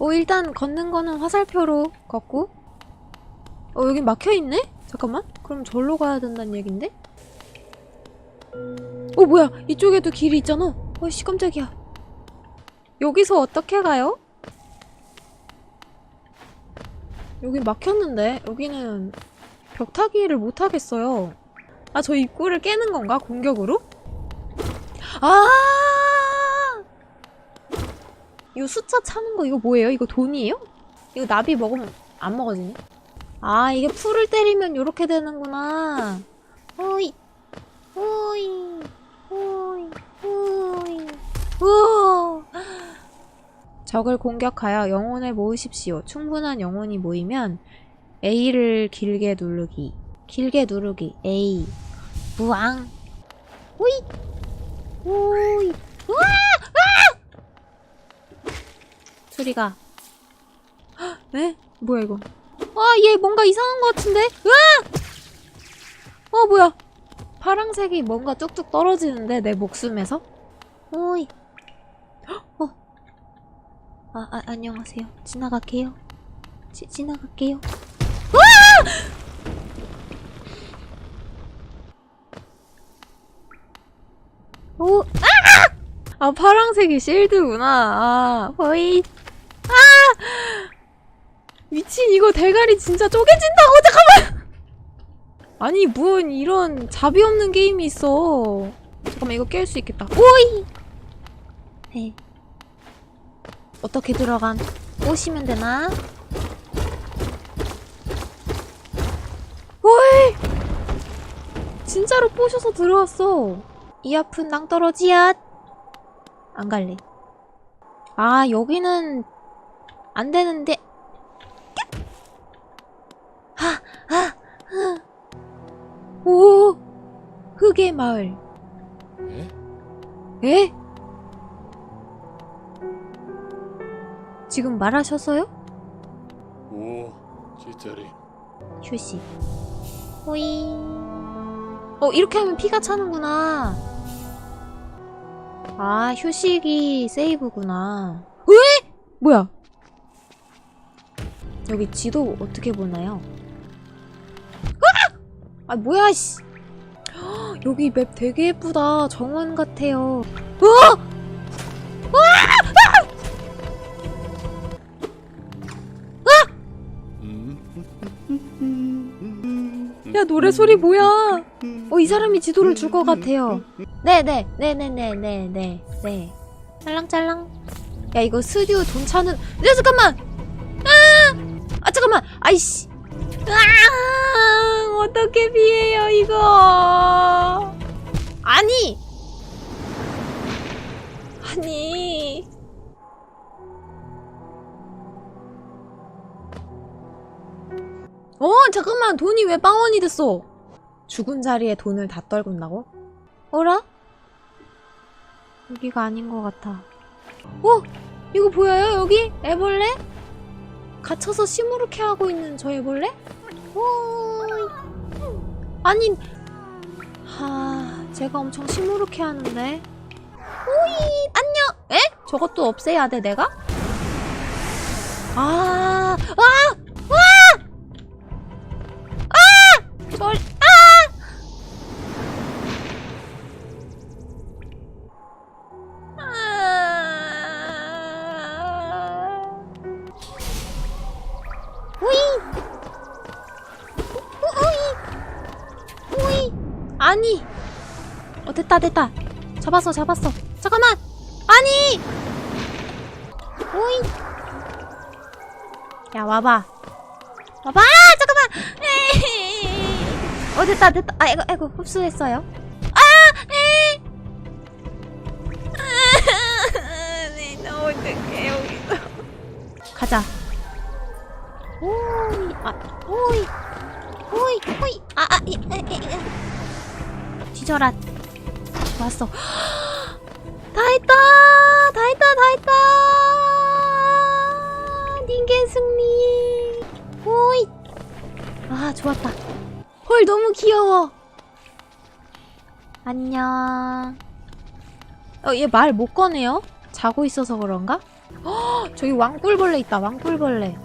어, 일단 걷는 거는 화살표로 걷고. 어, 여기 막혀 있네? 잠깐만. 그럼 절로 가야 된다는 얘긴데? 어, 뭐야? 이쪽에도 길이 있잖아. 어이씨, 깜짝이야. 여기서 어떻게 가요? 여기 막혔는데? 여기는 벽타기를 못 하겠어요. 아, 저 입구를 깨는 건가? 공격으로? 아! 이 숫자 차는 거 이거 뭐예요? 이거 돈이에요? 이거 나비 먹으면 안 먹어지니? 아, 이게 풀을 때리면 요렇게 되는구나. 호이, 호이, 호이, 호이, 우 적을 공격하여 영혼을 모으십시오. 충분한 영혼이 모이면 A를 길게 누르기. 길게 누르기. A. 우왕. 호이. 호이. 우와! 아! 소리가. 헉, 네? 뭐야 이거? 아, 얘 뭔가 이상한 것 같은데? 으아! 어, 뭐야? 파랑색이 뭔가 뚝뚝 떨어지는데 내 목숨에서? 오이. 헉, 어. 아, 아, 안녕하세요. 지나갈게요. 지, 지나갈게요. 오, 아! 아, 파랑색이 실드구나. 아, 호이. 아! 미친, 이거 대가리 진짜 쪼개진다고, 잠깐만! 아니, 뭔 이런 자비 없는 게임이 있어. 잠깐만, 이거 깰 수 있겠다. 오이! 네. 어떻게 들어간? 오시면 되나? 오이! 진짜로 꼬셔서 들어왔어. 이 아픈 낭떠러지야. 안 갈래. 아, 여기는 안 되는데. 하, 하, 하. 오, 흙의 마을. 에? 에? 지금 말하셨어요? 오, 진짜리. 휴식. 호이. 어, 이렇게 하면 피가 차는구나. 아, 휴식이 세이브구나. 왜? 뭐야? 여기 지도 어떻게 보나요? 아! 아, 뭐야, 씨. 헉, 여기 맵 되게 예쁘다. 정원 같아요. 어! 음. 야, 노래 소리 뭐야? 어, 이 사람이 지도를 줄 것 같아요. 네네, 네네네네네, 네. 짤랑짤랑. 야, 이거 스튜 돈 차는, 야, 잠깐만! 아이씨! 아! 어떻게 피해요, 이거! 아니! 아니. 어, 잠깐만. 돈이 왜 빵원이 됐어? 죽은 자리에 돈을 다 떨군다고? 어라? 여기가 아닌 것 같아. 어? 이거 보여요? 여기? 애벌레? 갇혀서 시무룩해 하고 있는 저 애벌레? 오이. 아니, 하, 제가 엄청 시무룩해 하는데. 오이, 안녕! 에? 저것도 없애야 돼, 내가? 아, 아! 오이! 오이! 아니! 어, 됐다, 됐다. 잡았어, 잡았어. 잠깐만! 아니! 오이! 야, 와봐. 와봐! 잠깐만! 에이. 어, 됐다, 됐다. 아이고, 아이고, 흡수했어요. 아! 에이! 아, 네, 나 어떡해, 여기서. 가자. 오이, 아, 오이. 오이, 오이. 아, 아, 에. 뒤져라. 왔어. 다 했다! 다 했다, 다 했다! 닌겐 승리! 오이! 아, 좋았다. 헐, 너무 귀여워. 안녕. 어, 얘 말 못 꺼내요? 자고 있어서 그런가? 헉, 저기 왕꿀벌레 있다. 왕꿀벌레.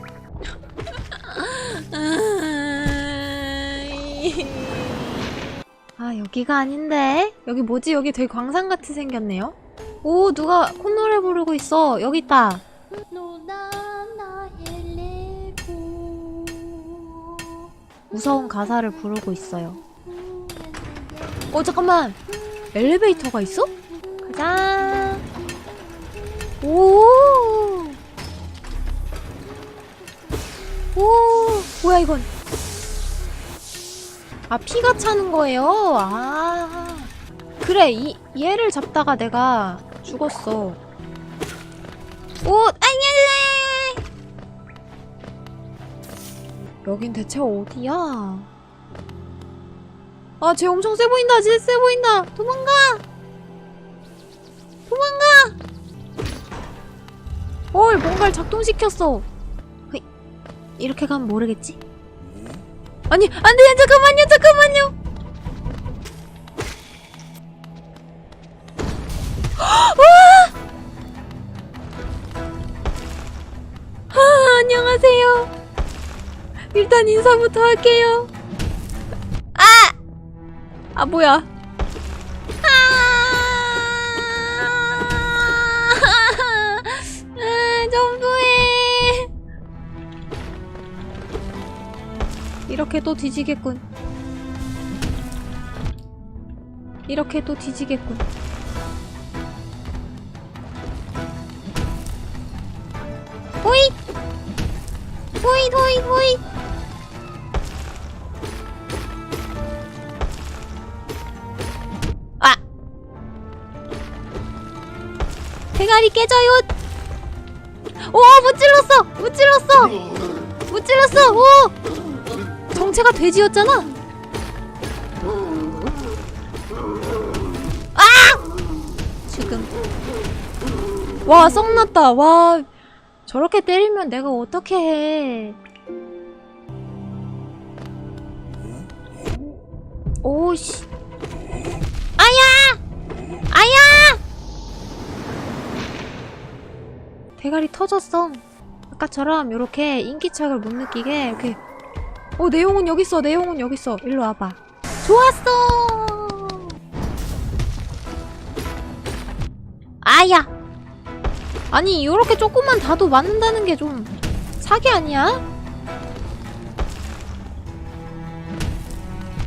아 여기가 아닌데? 여기 뭐지? 여기 되게 광산 같이 생겼네요. 오 누가 콧노래 부르고 있어. 여기 있다. 무서운 가사를 부르고 있어요. 어 잠깐만. 엘리베이터가 있어? 가자 뭐야 이건? 아 피가 차는 거예요. 아 그래 이 얘를 잡다가 내가 죽었어. 오 아니야. 여긴 대체 어디야? 아, 쟤 엄청 세 보인다. 쟤 세 보인다. 도망가. 도망가. 헐, 뭔가를 작동시켰어. 이렇게 가면 모르겠지? 아니, 안 돼, 잠깐만요, 잠깐만요. 와! 아, 안녕하세요. 일단 인사부터 할게요. 아! 아, 뭐야. 이렇게 또 뒤지겠군. 이렇게 또 뒤지겠군. 호잇! 호잇, 호잇, 호잇! 아! 대가리 깨져요! 오, 못 찔렀어! 못 찔렀어! 못 찔렀어! 오! 정체가 돼지였잖아. 아! 지금. 와, 썩났다. 와, 저렇게 때리면 내가 어떻게 해. 오씨. 아야! 아야! 대가리 터졌어. 아까처럼 이렇게 인기척을 못 느끼게 이렇게 어 내용은 여기 있어 내용은 여기 있어 일로 와봐 좋았어 아야 아니 이렇게 조금만 다도 맞는다는 게 좀 사기 아니야?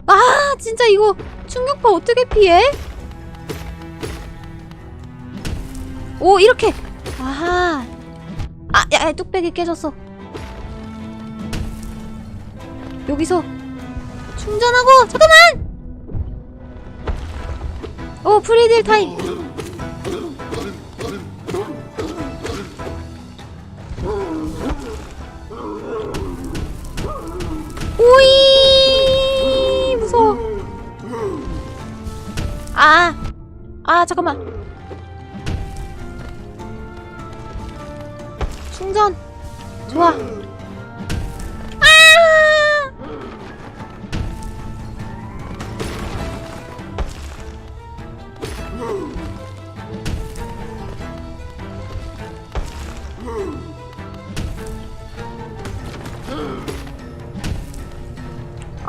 아 진짜 이거 충격파 어떻게 피해? 오 이렇게 아하 아, 야, 야, 뚝배기 깨졌어. 여기서 충전하고 잠깐만. 오 프리딜 타임. 오이 무서워. 아, 아 잠깐만. 충전. 좋아. 아!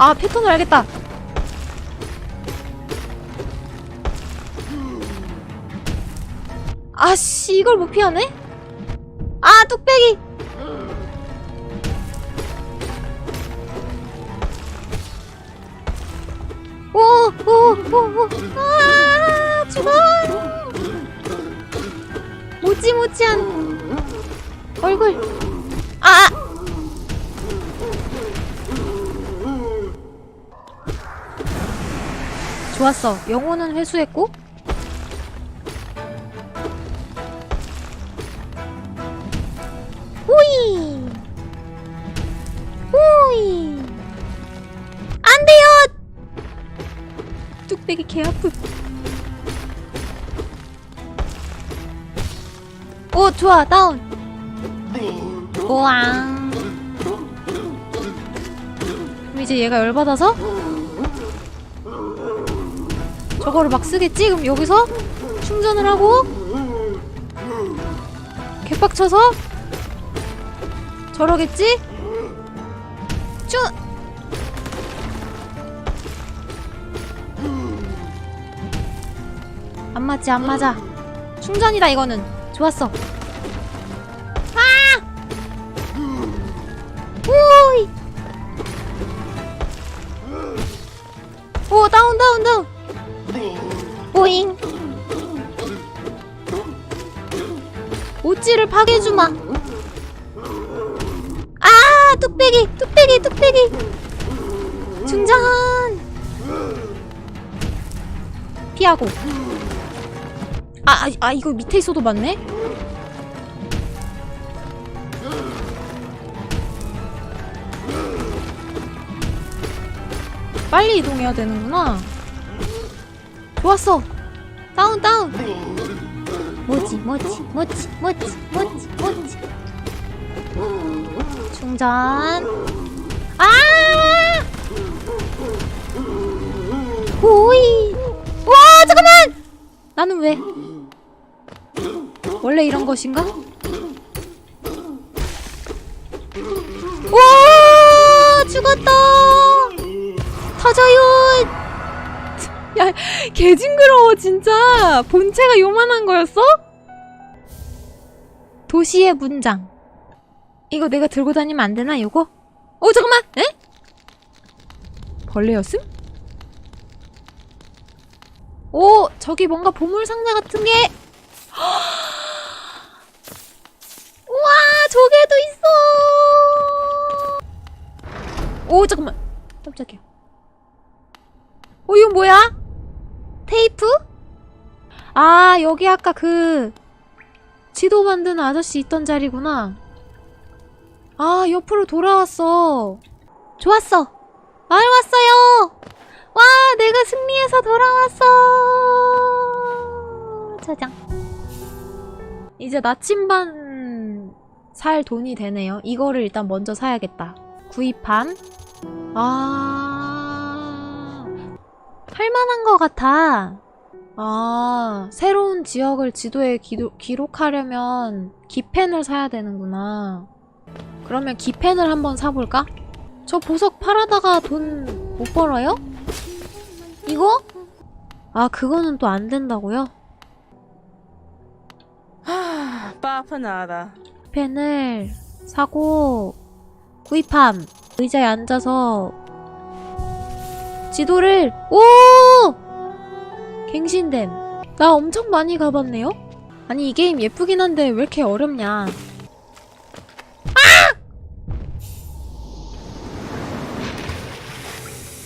아, 패턴을 알겠다. 아씨, 이걸 못 피하네? 아, 뚝배기! 오, 오, 오, 오. 아, 죽어! 모찌모찌한 얼굴. 좋았어. 영혼은 회수했고. 호이! 호이! 안 돼요! 뚝배기 개 아프. 오, 좋아, 다운. 우왕. 그럼 이제 얘가 열받아서? 저거를 막 쓰겠지? 그럼 여기서 충전을 하고 개빡쳐서 저러겠지? 쭈! 안 맞지 안 맞아 충전이다 이거는 좋았어 아! 오이 오 다운 다운 다운 오잉 오찌를 파괴주마. 아 뚝배기 뚝배기 뚝배기. 등장 피하고. 아, 아, 아 이거 밑에 있어도 맞네? 빨리 이동해야 되는구나. 좋았어 다운 다운. 뭐지 뭐지 뭐지 뭐지 뭐지 뭐지. 충전. 아! 오이. 와 잠깐만! 나는 왜? 원래 이런 것인가? 와 죽었다. 터져요 야 개 징그러워 진짜 본체가 요만한 거였어? 도시의 문장 이거 내가 들고 다니면 안 되나 이거? 어 잠깐만 에? 벌레였음? 오 저기 뭔가 보물 상자 같은 게 우와 조개도 있어 오 잠깐만 깜짝이야 어 이거 뭐야? 테이프? 아 여기 아까 그 지도 만드는 아저씨 있던 자리구나. 아 옆으로 돌아왔어. 좋았어. 마을 왔어요. 와 내가 승리해서 돌아왔어. 짜장 이제 나침반 살 돈이 되네요. 이거를 일단 먼저 사야겠다. 구입함. 아 할만한 것 같아 아 새로운 지역을 지도에 기도, 기록하려면 기펜을 사야 되는구나 그러면 기펜을 한번 사볼까? 저 보석 팔아다가 돈 못 벌어요? 이거? 아 그거는 또 안 된다고요? Papa nada. 펜을 사고 구입함 의자에 앉아서 지도를 오 갱신됨 나 엄청 많이 가봤네요 아니 이 게임 예쁘긴 한데 왜 이렇게 어렵냐 아!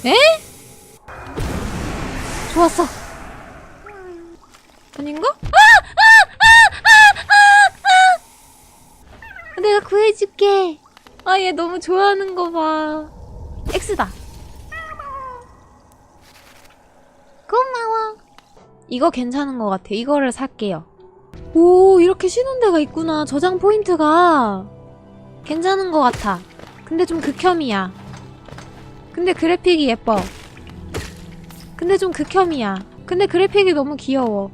에? 좋았어 아닌가? 내가 구해줄게. 아, 얘 너무 좋아하는 거 봐. X다. 고마워. 이거 괜찮은 것 같아. 이거를 살게요. 오, 이렇게 쉬는 데가 있구나. 저장 포인트가. 괜찮은 것 같아. 근데 좀 극혐이야. 근데 그래픽이 예뻐. 근데 좀 극혐이야. 근데 그래픽이 너무 귀여워.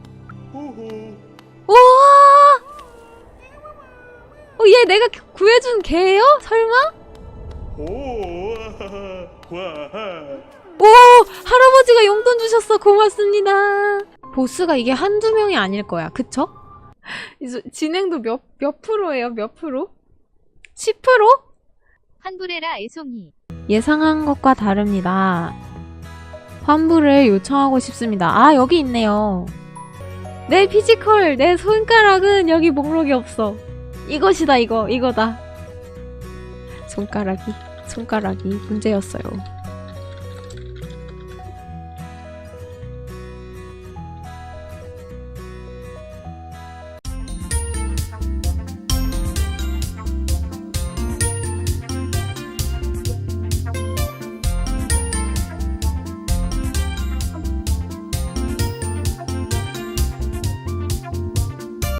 우와! 어, 얘 내가 구- 구해준 개예요? 설마? 오! 할아버지가 용돈 주셨어. 고맙습니다. 보스가 이게 한두 명이 아닐 거야. 그쵸? 이제 진행도 몇, 몇 프로예요? 몇 프로? 10%? 환불해라 애송이. 예상한 것과 다릅니다. 환불을 요청하고 싶습니다. 아, 여기 있네요. 내 피지컬, 내 손가락은 여기 목록이 없어. 이것이다, 이거. 이거다. 손가락이, 손가락이 문제였어요.